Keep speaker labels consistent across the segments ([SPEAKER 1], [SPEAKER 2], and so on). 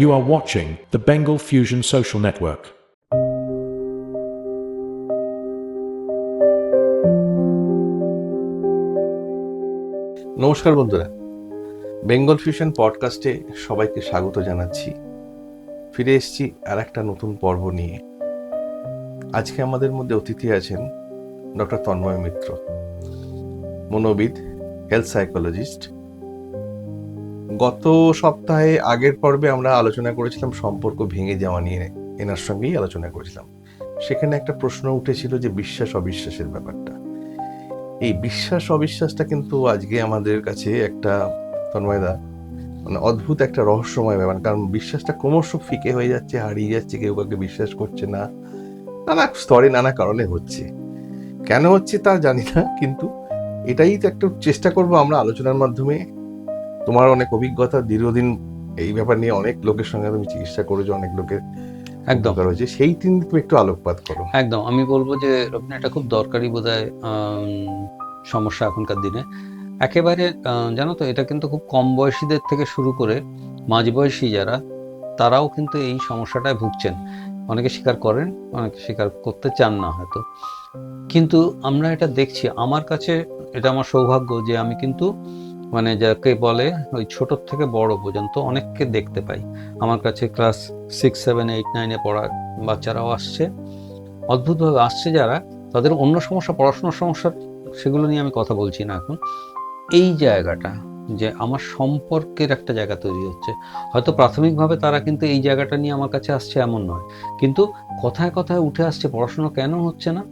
[SPEAKER 1] You are watching the Bengal Fusion Social Network.
[SPEAKER 2] নমস্কার বন্ধুরা। Bengal fusion পডকাস্টে সবাইকে স্বাগত জানাচ্ছি। ফিরে এসেছি আর একটা নতুন পর্ব নিয়ে। আজকে আমাদের মধ্যে অতিথি আছেন ডক্টর তন্ময় মিত্র, মনোবিদ হেলথ সাইকোলজিস্ট গত সপ্তাহে আগের পর্বে আমরা আলোচনা করেছিলাম সম্পর্ক ভেঙে যাওয়া নিয়ে, এনার সঙ্গেই আলোচনা করেছিলাম। সেখানে একটা প্রশ্ন উঠেছিল যে বিশ্বাস, অবিশ্বাসের ব্যাপারটা। এই বিশ্বাস, অবিশ্বাসটা কিন্তু আজকে আমাদের কাছে একটা তন্ময়দা মানে অদ্ভুত একটা রহস্যময় ব্যাপার। কারণ বিশ্বাসটা ক্রমশ ফিকে হয়ে যাচ্ছে, হারিয়ে যাচ্ছে, কেউ কাউকে বিশ্বাস করছে না। নানা স্তরে নানা কারণে হচ্ছে। কেন হচ্ছে তা জানি না, কিন্তু এটাই তো একটু চেষ্টা করব আমরা আলোচনার মাধ্যমে তোমার অনেক অভিজ্ঞতা দীর্ঘদিন এই ব্যাপার নিয়ে অনেক লোকের সঙ্গে তুমি চিকিৎসা করেছ অনেক লোকের
[SPEAKER 3] একদম।
[SPEAKER 2] হয়েছে সেই দিন তুমি একটু আলোকপাত করো।
[SPEAKER 3] একদম। আমি বলব যে রত্না এটা খুব দরকারি আম, সমস্যা এখনকার দিনে। একেবারে জানো তো এটা কিন্তু খুব কম বয়সীদের থেকে শুরু করে মাঝবয়সী যারা তারাও কিন্তু এই সমস্যাটায় ভুগছেন। অনেকে স্বীকার করেন অনেকে স্বীকার করতে চান না হয়তো। কিন্তু আমরা এটা দেখছি। আমার কাছে এটা আমার সৌভাগ্য যে আমি কিন্তু মানে যাকে বলে ওই ছোট থেকে বড় পর্যন্ত অনেককে দেখতে পাই। আমার কাছে ক্লাস সিক্স, সেভেন, এইট, নাইনে পড়া বাচ্চারাও আসছে। অদ্ভুতভাবে আসছে যারা, তাদের অন্য সমস্যা, পড়াশোনার সমস্যা, সেগুলো নিয়ে আমি কথা বলছি না এখন। এই জায়গাটা যে আমার সম্পর্কের একটা জায়গা তৈরি হচ্ছে, হয়তো প্রাথমিকভাবে তারা কিন্তু এই জায়গাটা নিয়ে আমার কাছে আসছে এমন নয়। কিন্তু কথায় কথায় উঠে আসছে, পড়াশোনা কেন হচ্ছে না?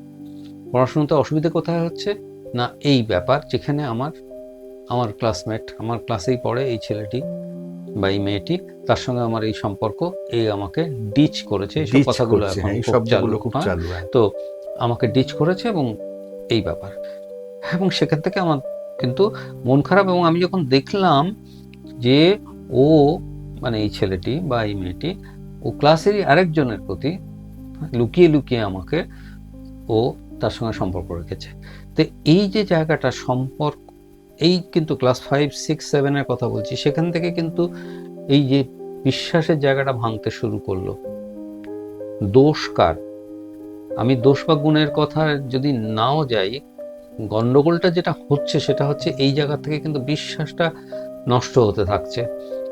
[SPEAKER 3] পড়াশোনাতে অসুবিধা কোথায় হচ্ছে? না এই ব্যাপার যেখানে আমার আমার ক্লাসমেট আমার ক্লাসেই পড়ে এই ছেলেটি বা এই মেয়েটি তার সঙ্গে আমার এই সম্পর্ক এই আমাকে ডিচ করেছে
[SPEAKER 2] Ditch
[SPEAKER 3] কথাগুলো এখন
[SPEAKER 2] হ্যাঁ,
[SPEAKER 3] খুব চালু, হ্যাঁ।
[SPEAKER 2] হ্যাঁ।
[SPEAKER 3] তো আমাকে ডিচ করেছে এবং এই ব্যাপার এবং সেখান থেকে আমার কিন্তু মন খারাপ এবং আমি যখন দেখলাম যে ও মানে এই ছেলেটি বা এই মেয়েটি ও ক্লাসেরই আরেকজনের প্রতি লুকিয়ে লুকিয়ে আমাকে ও তার সঙ্গে সম্পর্ক রেখেছে তো এই যে জায়গাটা সম্পর্ক এই কিন্তু ক্লাস ফাইভ সিক্স সেভেনের কথা বলছি, সেখান থেকে কিন্তু এই যে বিশ্বাসের জায়গাটা ভাঙতে শুরু করল। দোষ কার? আমি দোষ বা গুণের কথা যদি নাও যাই, গন্ডগোলটা যেটা হচ্ছে সেটা হচ্ছে এই জায়গা থেকে কিন্তু বিশ্বাসটা নষ্ট হতে থাকছে।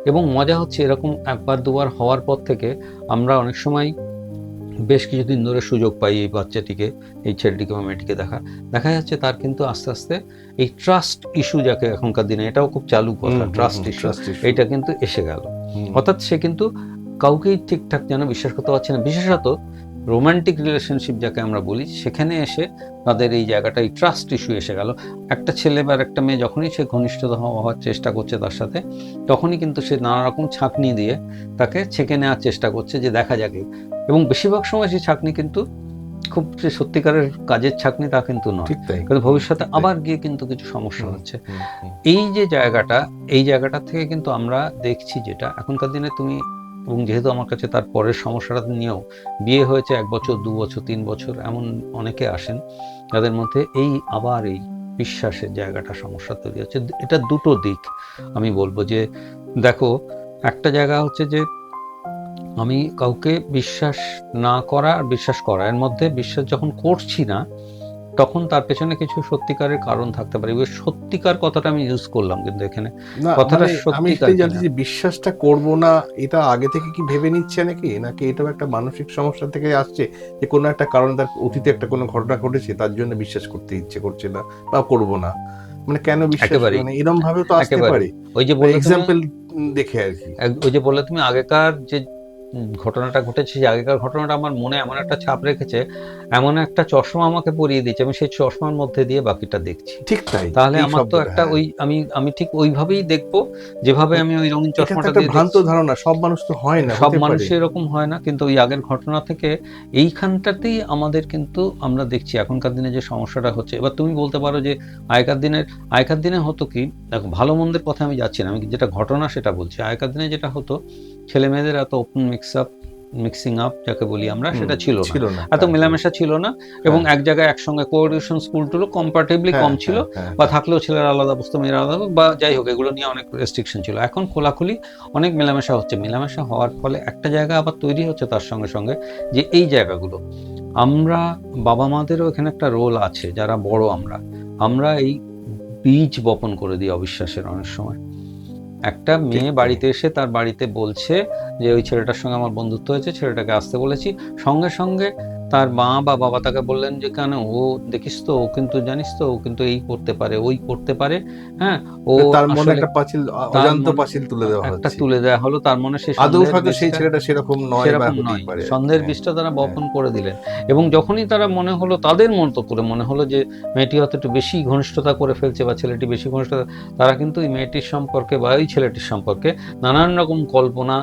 [SPEAKER 3] এবং মজা হচ্ছে এরকম একবার দুবার হওয়ার পর থেকে আমরা অনেক সময় বেশ কিছুদিন ধরে সুযোগ পাই এই বাচ্চাটিকে এই ছেলেটিকে বা মেয়েটিকে দেখা। দেখা যাচ্ছে তার কিন্তু আস্তে আস্তে এই ট্রাস্ট ইস্যু যাকে এখনকার দিনে এটাও খুব চালু কথা ট্রাস্ট ইস্যু এটা কিন্তু এসে গেল। অর্থাৎ সে কিন্তু কাউকেই ঠিকঠাক যেন বিশ্বাস করতে পারছে না। বিশেষত রোমান্টিক রিলেশনশিপ যাকে আমরা বলি সেখানে এসে তাদের এই জায়গাটা এই ট্রাস্ট ইস্যু এসে গেল। একটা ছেলে বা একটা মেয়ে যখনই সে ঘনিষ্ঠতা হওয়ার চেষ্টা করছে তার সাথে তখনই কিন্তু সে নানা রকম ছাঁকনি দিয়ে তাকে ছেঁকে নেওয়ার চেষ্টা করছে যে দেখা যাকে এবং বেশিরভাগ সময় সেই ছাঁকনি কিন্তু খুব যে সত্যিকারের কাজের ছাঁকনি তা কিন্তু নয়। কিন্তু ভবিষ্যতে আবার গিয়ে কিন্তু কিছু সমস্যা হচ্ছে। এই যে জায়গাটা এই জায়গাটা থেকে কিন্তু আমরা দেখছি যেটা এখনকার দিনে তুমি এবং যেহেতু আমার কাছে তার পরের সমস্যাটা নিয়েও বিয়ে হয়েছে এক বছর, দু বছর, তিন বছর, এমন অনেকে আসেন যাদের মধ্যে এই আবার এই বিশ্বাসের জায়গাটা সমস্যা তৈরি হচ্ছে। এটা দুটো দিক আমি বলব যে, দেখো, একটা জায়গা হচ্ছে যে, আমি কাউকে বিশ্বাস না করা আর বিশ্বাস করা, এর মধ্যে বিশ্বাস যখন করছি না তখন তার পেছনে কিছু সত্যিকারের কারণ থাকতে পারে। সত্যিকার কথাটা আমি ইউজ করলাম কিন্তু এখানে। কথাটা
[SPEAKER 2] মানে আমি এটাই জানতে যে বিশ্বাসটা করব না এটা আগে থেকে কি ভেবে নিচ্ছে নাকি? নাকি এটাও একটা মানসিক সমস্যা থেকে আসছে যে কোনো একটা কারণে তার অতীতে একটা কোনো ঘটনা ঘটেছে তার জন্য বিশ্বাস করতে ইচ্ছে করছে না বা করব না? মানে কেন বিশ্বাস?
[SPEAKER 3] একেবারেই।
[SPEAKER 2] মানে এরকম ভাবে তো আসতে। পারে।
[SPEAKER 3] ওই যে বলে
[SPEAKER 2] এক্সাম্পল দেখে আর কি।
[SPEAKER 3] ওই যে বললে তুমি আগেকার যে ঘটনাটা ঘটেছে যে আগেকার ঘটনাটা আমার মনে এমন একটা ছাপ রেখেছে এমন একটা চশমা আমাকে পরিয়ে দিয়েছে আমি সেই চশমার মধ্যে দিয়ে বাকিটা দেখছি।
[SPEAKER 2] ঠিক তাই
[SPEAKER 3] তাহলে আমার তো একটা
[SPEAKER 2] হ্যাঁ।
[SPEAKER 3] ওই আমি আমি ঠিক ওইভাবেই দেখব যেভাবে আমি ওই রঙিন চশমাটা দিয়ে
[SPEAKER 2] ভ্রান্ত ধারণা সব মানুষ তো হয় না
[SPEAKER 3] সব মানুষ এরকম হয় না কিন্তু ওই আগের ঘটনা থেকে এইখানটাতেই আমাদের কিন্তু আমরা দেখছি এখনকার দিনে যে সমস্যাটা হচ্ছে। এবার তুমি বলতে পারো যে আগেকার দিনের আগেকার দিনে হতো কি দেখো ভালো মন্দের কথা আমি যাচ্ছি না আমি যেটা ঘটনা সেটা বলছি। আগেকার দিনে যেটা হতো ছেলে মেয়েদের এত open mix up mixing up যাকে বলি আমরা সেটা ছিল
[SPEAKER 2] ছিল না
[SPEAKER 3] এত মেলামেশা ছিল না এবং এক জায়গায় একসঙ্গে কোঅর্ডিনেশন স্কুলগুলো কম্পারেটিভলি
[SPEAKER 2] হ্যাঁ,
[SPEAKER 3] কম ছিল
[SPEAKER 2] হ্যাঁ, হ্যাঁ।
[SPEAKER 3] বা থাকলেও ছেলেরা আলাদা বসতো মেয়েরা আলাদা বা যাই হোক এগুলো নিয়ে অনেক রেস্ট্রিকশন ছিল। এখন খোলাখুলি অনেক মেলামেশা হচ্ছে। মেলামেশা হওয়ার ফলে একটা জায়গা আবার তৈরি হচ্ছে তার সঙ্গে সঙ্গে যে এই জায়গাগুলো। আমরা বাবা মাদেরও এখানে একটা রোল আছে যারা বড় আমরা। আমরা এই বীজ বপন করে দিই অবিশ্বাসের অনেক সময়। একটা মেয়ে বাড়িতে এসে তার বাড়িতে বলছে যে ওই ছেলেটার সঙ্গে আমার বন্ধুত্ব হয়েছে ছেলেটাকে আসতে বলেছি। সঙ্গে সঙ্গে তার মা বা বাবা তাকে বললেন যে কেন? ও দেখিস তো ও কিন্তু জানিস তো ও কিন্তু এই করতে পারে ওই করতে পারে। হ্যাঁ ও
[SPEAKER 2] তার মনে একটা পাঁচিল অজান্ত পাঁচিল তুলে দেওয়া
[SPEAKER 3] একটা তুলে দেওয়া হলো তার মনে সেই
[SPEAKER 2] আদৌ হয়তো সেই ছেলেটা সেরকম নয় বা
[SPEAKER 3] নয়
[SPEAKER 2] পারে।
[SPEAKER 3] সন্দেহের
[SPEAKER 2] হ্যাঁ।
[SPEAKER 3] বীজটা তারা বপন করে দিলেন। এবং যখনই তারা মনে হলো তাদের মতো করে মনে হলো যে মেয়েটি হয়তো একটু বেশি ঘনিষ্ঠতা করে ফেলছে বা ছেলেটি বেশি ঘনিষ্ঠতা তারা কিন্তু এই মেয়েটির সম্পর্কে বা ওই ছেলেটির সম্পর্কে নানান রকম কল্পনা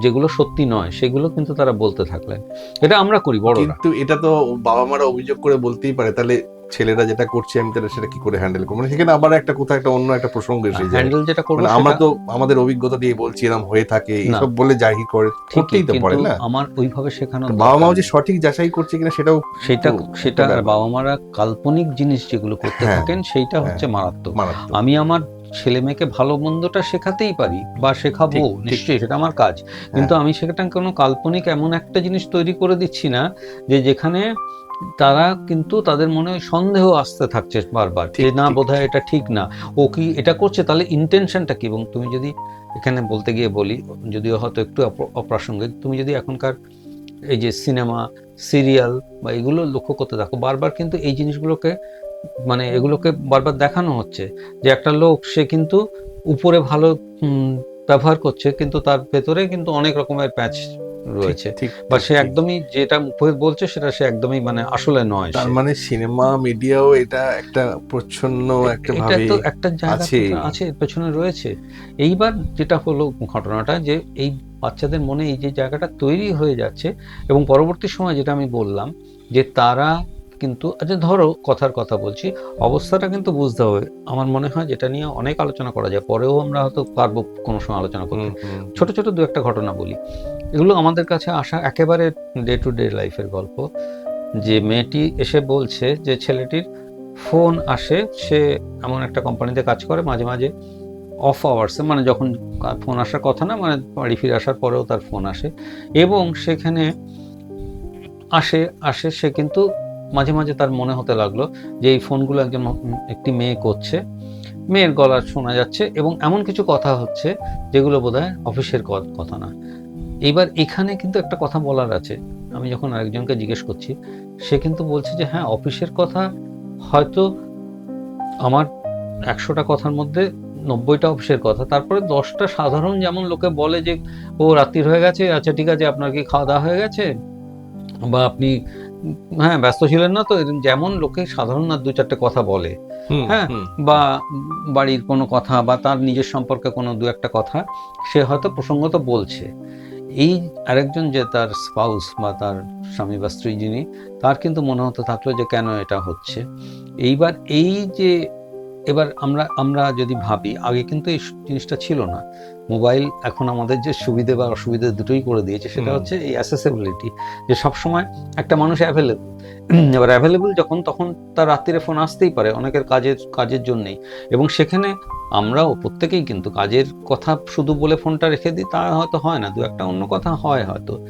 [SPEAKER 3] যেগুলো সত্যি নয় সেগুলো কিন্তু তারা বলতে থাকলেন। এটা আমরা করি বড়রা।
[SPEAKER 2] কিন্তু এটা তো বাবা মারা অভিযোগ করে বলতেই পারে তাহলে ছেলেরা যেটা করছে আমি তাহলে সেটা কি করে হ্যান্ডেল করব? মানে সেখানে আবার একটা কোথাও একটা অন্য একটা প্রসঙ্গ এসে যায়।
[SPEAKER 3] হ্যান্ডেল যেটা করব
[SPEAKER 2] মানে আমরা তো আমাদের অভিজ্ঞতা দিয়ে বলছি এরকম হয়ে থাকে
[SPEAKER 3] না।
[SPEAKER 2] এইসব বলে জাহির করে
[SPEAKER 3] ঠিকই
[SPEAKER 2] করতেই তো পারে না?
[SPEAKER 3] আমার ওইভাবে শেখানো
[SPEAKER 2] বাবা মাও
[SPEAKER 3] দরকার।
[SPEAKER 2] যে সঠিক যাচাই করছে কিনা সেটাও
[SPEAKER 3] সেটা সেটা বাবা মারা কাল্পনিক জিনিস যেগুলো করতে
[SPEAKER 2] হ্যাঁ,
[SPEAKER 3] থাকেন সেইটা
[SPEAKER 2] হ্যাঁ।
[SPEAKER 3] হচ্ছে মারাত্মক। আমি আমার ছেলে মেয়েকে ভালো মন্দটা শেখাতেই পারি বা শেখাবো। নিশ্চয়ই সেটা আমার কাজ। কিন্তু আমি সেটা কোনো কাল্পনিক এমন একটা জিনিস তৈরি করে দিচ্ছি না যে যেখানে তারা কিন্তু তাদের মনে সন্দেহ আসতে থাকছে বারবার যে না। বোধহয় এটা ঠিক না। ও কি এটা করছে? তাহলে ইন্টেনশনটা কি? এবং তুমি যদি এখানে বলতে গিয়ে বলি যদিও হয়তো একটু অপ্রাসঙ্গিক তুমি যদি এখনকার এই যে সিনেমা সিরিয়াল বা এগুলো লক্ষ্য করতে থাকো বারবার কিন্তু এই জিনিসগুলোকে মানে এগুলোকে বারবার দেখানো হচ্ছে যে একটা লোক সে কিন্তু উপরে ভালো ব্যবহার করছে কিন্তু তার ভেতরে কিন্তু অনেক রকমের প্যাচ রয়েছে বা সে একদমই যেটা বলছে সেটা সে একদমই মানে আসলে নয়
[SPEAKER 2] তার মানে সিনেমা মিডিয়াও এটা একটা প্রচ্ছন্ন একটা ভাবে
[SPEAKER 3] একটা জায়গা
[SPEAKER 2] আছে।
[SPEAKER 3] আছে পেছনে রয়েছে। এইবার যেটা হলো ঘটনাটা যে এই বাচ্চাদের মনে এই যে জায়গাটা তৈরি হয়ে যাচ্ছে এবং পরবর্তী সময় যেটা আমি বললাম যে তারা কিন্তু আচ্ছা ধরো কথার কথা বলছি অবস্থাটা কিন্তু বুঝতে হবে। আমার মনে হয় যেটা নিয়ে অনেক আলোচনা করা যায় পরেও আমরা হয়তো পারব কোনো সময় আলোচনা করতে। ছোট ছোট দু একটা ঘটনা বলি। এগুলো আমাদের কাছে আসা একেবারে ডে টু ডে লাইফের গল্প। যে মেয়েটি এসে বলছে যে ছেলেটির ফোন আসে সে এমন একটা কোম্পানিতে কাজ করে মাঝে মাঝে অফ আওয়ার্সে মানে যখন ফোন আসার কথা না মানে বাড়ি ফিরে আসার পরেও তার ফোন আসে। এবং সেখানে আসে আসে সে কিন্তু মাঝে মাঝে তার মনে হতে লাগল যে এই ফোনগুলো একজন একটি মেয়ে করছে। মেয়ের গলা শোনা যাচ্ছে এবং এমন কিছু কথা হচ্ছে যেগুলো বোধহয় অফিসের কথা না। এইবার এখানে কিন্তু একটা কথা বলার আছে। আমি যখন আরেকজনকে জিজ্ঞেস করছি, সে কিন্তু বলছে যে হ্যাঁ অফিসের কথা হয়তো আমার একশোটা কথার মধ্যে নব্বইটা অফিসের কথা। তারপরে দশটা সাধারণ যেমন লোকে বলে যে, ও রাত্রির হয়ে গেছে আচ্ছা ঠিক আছে, আপনার কি খাওয়া দাওয়া হয়ে গেছে? বা আপনি হ্যাঁ ব্যস্ত ছিলেন না তো যেমন লোকে সাধারণ আর দু চারটে কথা বলে। হ্যাঁ, বা বাড়ির কোনো কথা বা তার নিজের সম্পর্কে কোনো দু একটা কথা সে হয়তো প্রসঙ্গত বলছে। এই আরেকজন যে তার স্পাউস বা তার স্বামী বা স্ত্রী যিনি তার কিন্তু মনে হতে থাকল যে কেন এটা হচ্ছে। এইবার এই যে এবার আমরা আমরা যদি ভাবি আগে কিন্তু এই জিনিসটা ছিল না। মোবাইল এখন আমাদের যে সুবিধে বা অসুবিধে দুটোই করে দিয়েছে সেটা হচ্ছে এই অ্যাসেসিবিলিটি যে সবসময় একটা মানুষ অ্যাভেলেবল এবার অ্যাভেলেবল যখন তখন তার রাত্রিরে ফোন আসতেই পারে অনেকের কাজের কাজের জন্যেই। এবং সেখানে আমরাও প্রত্যেকেই কিন্তু কাজের কথা শুধু বলে ফোনটা রেখে দিই তা হয়তো হয় না দু একটা অন্য কথা হয় হয়তো।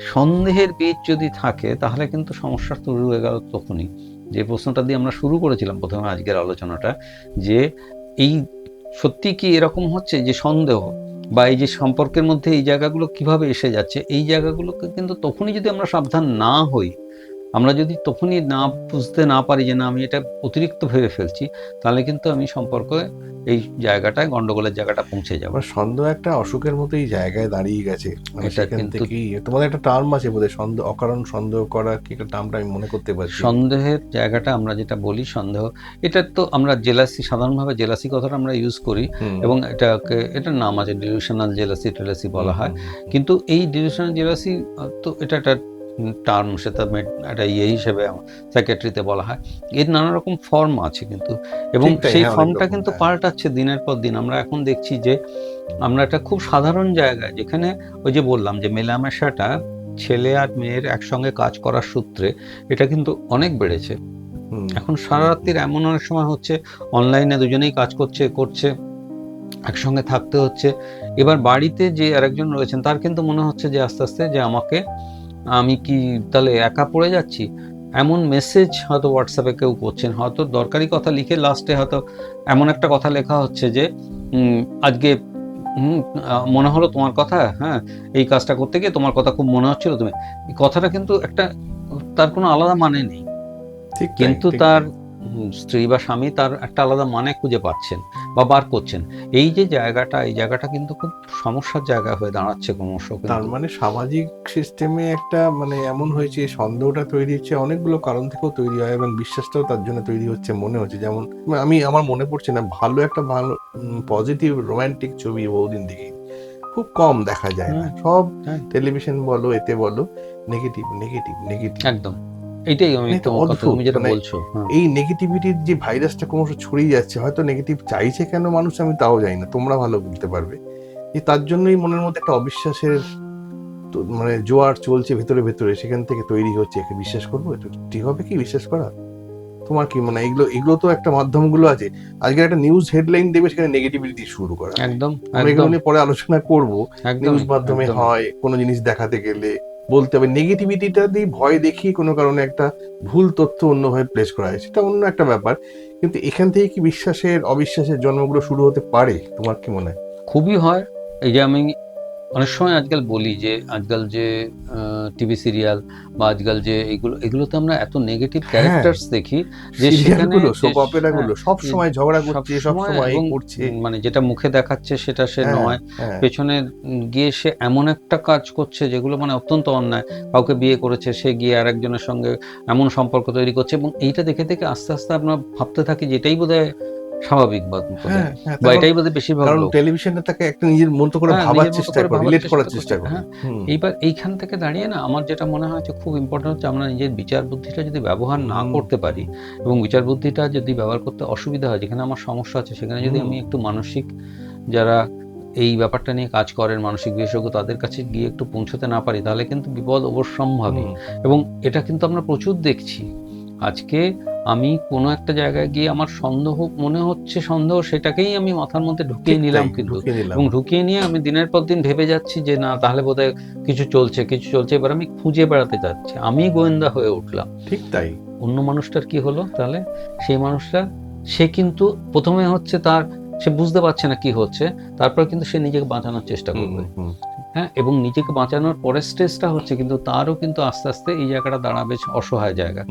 [SPEAKER 3] সন্দেহের বীজ যদি থাকে তাহলে কিন্তু সমস্যা শুরু হয়ে গেল তখনই। যে প্রশ্নটা দিয়ে আমরা শুরু করেছিলাম প্রথমে আজকের আলোচনাটা যে এই সত্যি কি এরকম হচ্ছে যে সন্দেহ বা এই যে সম্পর্কের মধ্যে এই জায়গাগুলো কীভাবে এসে যাচ্ছে? এই জায়গাগুলোকে কিন্তু তখনই যদি আমরা সাবধান না হই আমরা যদি তখনই না বুঝতে না পারি যে না আমি এটা অতিরিক্ত ভেবে ফেলছি তাহলে কিন্তু আমি সম্পর্কে এই জায়গাটায় গন্ডগোলের জায়গাটা পৌঁছে যাব।
[SPEAKER 2] সন্দেহ একটা অসুখের মতো এই জায়গায় দাঁড়িয়ে গেছে। তোমাদের একটা টার্ম আছে বোধহয় সন্দেহ অকারণ সন্দেহ করা কি একটা টার্মটা আমি মনে করতে পারছি।
[SPEAKER 3] সন্দেহের জায়গাটা আমরা যেটা বলি সন্দেহ এটা তো আমরা জেলাসি সাধারণভাবে জেলাসি কথাটা আমরা ইউজ করি এবং এটাকে এটার নাম আছে ডিলিউশনাল জেলাসি টেলাসি বলা হয়। কিন্তু এই ডিলিউশনাল জেলাসি তো এটা একটা টার্ম সেটা একটা ইয়ে হিসেবে সেক্রেটারিতে বলা হয়। এর নানা রকম ফর্ম আছে কিন্তু। এবং সেই
[SPEAKER 2] হ্যাঁ,
[SPEAKER 3] ফর্মটা কিন্তু
[SPEAKER 2] হ্যাঁ।
[SPEAKER 3] পাল্টাচ্ছে দিনের পর দিন। আমরা এখন দেখছি যে আমরা একটা খুব সাধারণ জায়গায় যেখানে ওই যে বললাম যে মেলামেশাটা ছেলে আর মেয়ের একসঙ্গে কাজ করার সূত্রে এটা কিন্তু অনেক বেড়েছে। এখন সারা রাত্রির এমন অনেক সময় হচ্ছে অনলাইনে দুজনেই কাজ করছে করছে একসঙ্গে থাকতে হচ্ছে। এবার বাড়িতে যে আরেকজন রয়েছেন তার কিন্তু মনে হচ্ছে যে আস্তে আস্তে যে আমাকে আমি কি তাহলে একা পড়ে যাচ্ছি? এমন মেসেজ হয়তো হোয়াটসঅ্যাপে কেউ করছেন। হয়তো দরকারি কথা লিখে লাস্টে হয়তো এমন একটা কথা লেখা হচ্ছে যে আজকে মনে হলো তোমার কথা হ্যাঁ এই কাজটা করতে গিয়ে তোমার কথা খুব মনে হচ্ছিল তুমি। কথাটা কিন্তু একটা তার কোনো আলাদা মানে নেই।
[SPEAKER 2] ঠিক
[SPEAKER 3] কিন্তু তার স্ত্রী বা স্বামী তার একটা আলাদা মানে খুঁজে পাচ্ছেন বা বার করছেন। এই যে জায়গাটা এই জায়গাটা কিন্তু খুব সমস্যার জায়গা হয়ে দাঁড়াচ্ছে ক্রমশ
[SPEAKER 2] তার মানে সামাজিক সিস্টেমে একটা মানে এমন হয়েছে সন্দেহটা তৈরি হচ্ছে অনেকগুলো কারণ থেকেও তৈরি হয় এবং বিশ্বাসটাও তার জন্য তৈরি হচ্ছে মনে হচ্ছে। যেমন আমি আমার মনে পড়ছে না ভালো একটা ভালো পজিটিভ রোমান্টিক ছবি বহুদিন দেখি খুব কম দেখা যায় না। সব
[SPEAKER 3] হ্যাঁ।
[SPEAKER 2] টেলিভিশন বলো এতে বলো নেগেটিভ নেগেটিভ নেগেটিভ
[SPEAKER 3] একদম। এইটাই আমি
[SPEAKER 2] মানে
[SPEAKER 3] তোমার কথা তুমি যেটা
[SPEAKER 2] মানে
[SPEAKER 3] বলছো হ্যাঁ।
[SPEAKER 2] এই নেগেটিভিটির যে ভাইরাসটা ক্রমশ ছড়িয়ে যাচ্ছে হয়তো নেগেটিভ চাইছে কেন মানুষ আমি তাও জানি না তোমরা ভালো বলতে পারবে। এই তার জন্যই মনের মধ্যে একটা অবিশ্বাসের মানে জোয়ার চলছে ভেতরে ভেতরে সেখান থেকে তৈরি হচ্ছে। একে বিশ্বাস করব? এটা ঠিক হবে কি? বিশ্বাস করা? তোমার কি মানে এগুলো এগুলো তো একটা মাধ্যমগুলো আছে। আজকে একটা নিউজ হেডলাইন দেবে সেখানে নেগেটিভিটি শুরু করা।
[SPEAKER 3] একদম
[SPEAKER 2] এগুলো নিয়ে পরে আলোচনা করব। নিউজ মাধ্যমে হয় কোনো জিনিস দেখাতে গেলে বলতে হবে নেগেটিভিটিটা দিয়ে ভয় দেখিয়ে কোনো কারণে একটা ভুল তথ্য অন্যভাবে প্লেস করা হয়। সেটা অন্য একটা ব্যাপার। কিন্তু এখান থেকে কি বিশ্বাসের, অবিশ্বাসের জন্মগুলো শুরু হতে পারে? তোমার কি মনে হয়?
[SPEAKER 3] খুবই হয়। এই যে আমি অনেক সময় আজকাল বলি যে আজকাল যে টিভি সিরিয়াল বা আজকাল যে এগুলো এগুলোতে আমরা এত নেগেটিভ
[SPEAKER 2] হ্যাঁ।
[SPEAKER 3] ক্যারেক্টার্স দেখি যে
[SPEAKER 2] সিরিয়ালগুলো
[SPEAKER 3] সেখানে
[SPEAKER 2] সোপ
[SPEAKER 3] যে-
[SPEAKER 2] সব সময় ঝগড়া করছে সব সময় করছে।
[SPEAKER 3] মানে যেটা মুখে দেখাচ্ছে সেটা সে
[SPEAKER 2] হ্যাঁ,
[SPEAKER 3] নয়।
[SPEAKER 2] হ্যাঁ,
[SPEAKER 3] পেছনে গিয়ে সে এমন একটা কাজ করছে যেগুলো মানে অত্যন্ত অন্যায়। কাউকে বিয়ে করেছে সে গিয়ে আরেকজনের সঙ্গে এমন সম্পর্ক তৈরি করছে এবং এইটা দেখে দেখে আস্তে আস্তে আমরা ভাবতে থাকি যেটাই বোধহয় স্বাভাবিক বা।
[SPEAKER 2] হ্যাঁ, হ্যাঁ,
[SPEAKER 3] এটাই বোধহয় বেশিরভাগ
[SPEAKER 2] কারণ টেলিভিশনে তাকে একটা নিজের মতো করে
[SPEAKER 3] হ্যাঁ,
[SPEAKER 2] ভাবার চেষ্টা
[SPEAKER 3] করে
[SPEAKER 2] করে রিলেট করার চেষ্টা করে।
[SPEAKER 3] এইবার এইখান থেকে দাঁড়িয়ে না আমার যেটা মনে হয় যে খুব ইম্পর্টেন্ট হচ্ছে আমরা নিজের বিচার বুদ্ধিটা যদি ব্যবহার না করতে পারি এবং বিচার বুদ্ধিটা যদি ব্যবহার করতে অসুবিধা হয় যেখানে আমার সমস্যা আছে সেখানে যদি আমি একটু মানসিক যারা এই ব্যাপারটা নিয়ে কাজ করেন মানসিক বিশেষজ্ঞ তাদের কাছে গিয়ে একটু পৌঁছতে না পারি তাহলে কিন্তু বিপদ অবশ্যম্ভাবী। এবং এটা কিন্তু আমরা প্রচুর দেখছি। আজকে আমি কোনো একটা জায়গায় গিয়ে আমার সন্দেহ মনে হচ্ছে সন্দেহ সেটাকেই আমি মাথার মধ্যে ঢুকিয়ে নিলাম কিন্তু। এবং ঢুকিয়ে নিয়ে আমি দিনের পর দিন ভেবে যাচ্ছি যে না তাহলে বোধহয় কিছু চলছে কিছু চলছে। এবার আমি খুঁজে বেড়াতে যাচ্ছি। আমি গোয়েন্দা হয়ে উঠলাম।
[SPEAKER 2] ঠিক তাই।
[SPEAKER 3] অন্য মানুষটার কি হলো তাহলে? সেই মানুষটা সে কিন্তু প্রথমে হচ্ছে তার সে বুঝতে পারছে না কি হচ্ছে তারপর কিন্তু সে নিজেকে বাঁচানোর চেষ্টা করবে। হ্যাঁ এবং নিজেকে বাঁচানোর পরের স্টেজটা হচ্ছে কিন্তু তারও কিন্তু আস্তে আস্তে এই জায়গাটা দাঁড়াবে অসহায় জায়গা।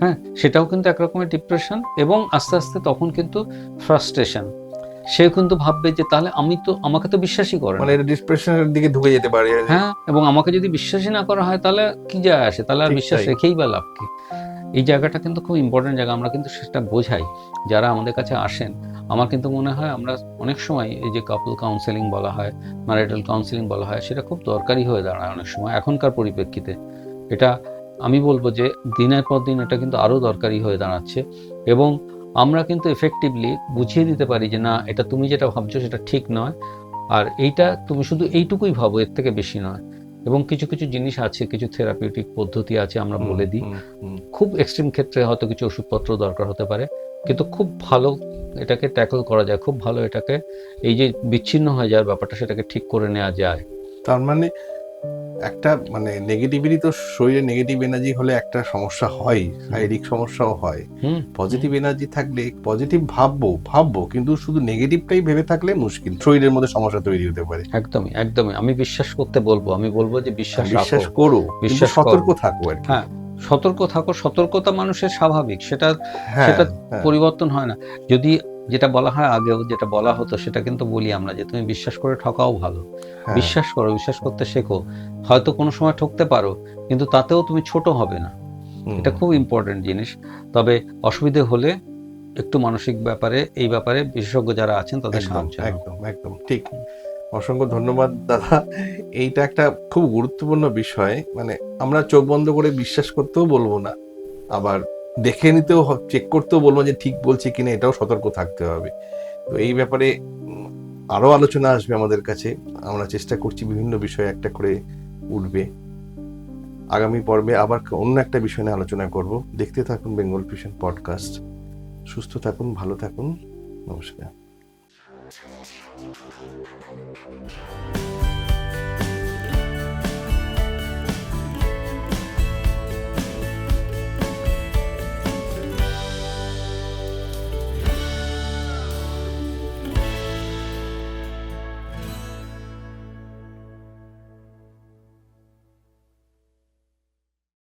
[SPEAKER 3] হ্যাঁ সেটাও কিন্তু একরকমের ডিপ্রেশন এবং আস্তে আস্তে তখন কিন্তু ফ্রাস্ট্রেশন সে কিন্তু ভাববে যে তাহলে আমি তো আমাকে তো বিশ্বাসই করে
[SPEAKER 2] মানে এটা ডিসপ্রেশনের দিকে ঢুকে যেতে পারে।
[SPEAKER 3] হ্যাঁ এবং আমাকে যদি বিশ্বাসই না করা হয় তাহলে কি যায় আসে? তাহলে আর বিশ্বাস রেখেই বা লাভ কি? এই জায়গাটা কিন্তু খুব ইম্পর্টেন্ট জায়গা, আমরা কিন্তু সেটা বোঝাই। যারা আমাদের কাছে আসেন, আমার কিন্তু মনে হয় আমরা অনেক সময় এই যে কাপল কাউন্সেলিং বলা হয় ম্যারিটাল কাউন্সেলিং বলা হয়, সেটা খুব দরকারি হয়ে দাঁড়ায় অনেক সময় এখনকার পরিপ্রেক্ষিতে। এটা আমি বলব যে দিনের পর দিন এটা কিন্তু আরও দরকারি হয়ে দাঁড়াচ্ছে এবং আমরা কিন্তু এফেক্টিভলি বুঝিয়ে দিতে পারি যে না, এটা তুমি যেটা ভাবছ সেটা ঠিক নয়। আর এইটা তুমি শুধু এইটুকুই ভাবো, এর থেকে বেশি নয়। এবং কিছু কিছু জিনিস আছে কিছু থেরাপিউটিক পদ্ধতি আছে আমরা বলে দিই। খুব এক্সট্রিম ক্ষেত্রে হয়তো কিছু ওষুধপত্র দরকার হতে পারে কিন্তু খুব ভালো এটাকে ট্যাকল করা যায় খুব ভালো এটাকে এই যে বিচ্ছিন্ন হয়ে যাওয়ার ব্যাপারটা সেটাকে ঠিক করে নেওয়া যায়।
[SPEAKER 2] তার মানে একটা মানে নেগেটিভিটি তো শরীরে নেগেটিভ এনার্জি হলে একটা সমস্যা হয় শারীরিক সমস্যাও হয়। পজিটিভ এনার্জি থাকলে পজিটিভ ভাববো ভাববো কিন্তু শুধু নেগেটিভটাই ভেবে থাকলে মুশকিল। শরীরের মধ্যে সমস্যা তৈরি হতে পারে।
[SPEAKER 3] একদমই একদমই। আমি বিশ্বাস করতে বলব আমি বলব যে বিশ্বাস
[SPEAKER 2] বিশ্বাস করো
[SPEAKER 3] বিশ্বাস
[SPEAKER 2] সতর্ক থাকো আর কি।
[SPEAKER 3] হ্যাঁ সতর্ক থাকো। সতর্কতা মানুষের স্বাভাবিক। সেটা
[SPEAKER 2] হ্যাঁ
[SPEAKER 3] সেটা
[SPEAKER 2] হ্যাঁ,
[SPEAKER 3] পরিবর্তন হয় না। যদি যেটা বলা হয় আগেও যেটা বলা হতো সেটা কিন্তু বলি আমরা যে তুমি বিশ্বাস করে ঠকাও ভালো।
[SPEAKER 2] হ্যাঁ,
[SPEAKER 3] বিশ্বাস করো বিশ্বাস করতে শেখো। হয়তো কোনো সময় ঠকতে পারো কিন্তু তাতেও তুমি ছোট হবে না। এটা খুব ইম্পর্টেন্ট জিনিস। তবে অসুবিধে হলে একটু মানসিক ব্যাপারে এই ব্যাপারে বিশেষজ্ঞ যারা আছেন তাদের সাহায্য
[SPEAKER 2] একদম একদম ঠিক। অসংখ্য ধন্যবাদ দাদা। এইটা একটা খুব গুরুত্বপূর্ণ বিষয়। মানে আমরা চোখ বন্ধ করে বিশ্বাস করতেও বলব না। আবার দেখে নিতেও চেক করতেও বলব যে ঠিক বলছি কিনা, এটাও সতর্ক থাকতে হবে। তো এই ব্যাপারে আরও আলোচনা আসবে আমাদের কাছে। আমরা চেষ্টা করছি বিভিন্ন বিষয় একটা করে উঠবে। আগামী পর্বে আবার অন্য একটা বিষয় নিয়ে আলোচনা করব। দেখতে থাকুন বেঙ্গল ফিউশন পডকাস্ট। সুস্থ থাকুন, ভালো থাকুন। নমস্কার।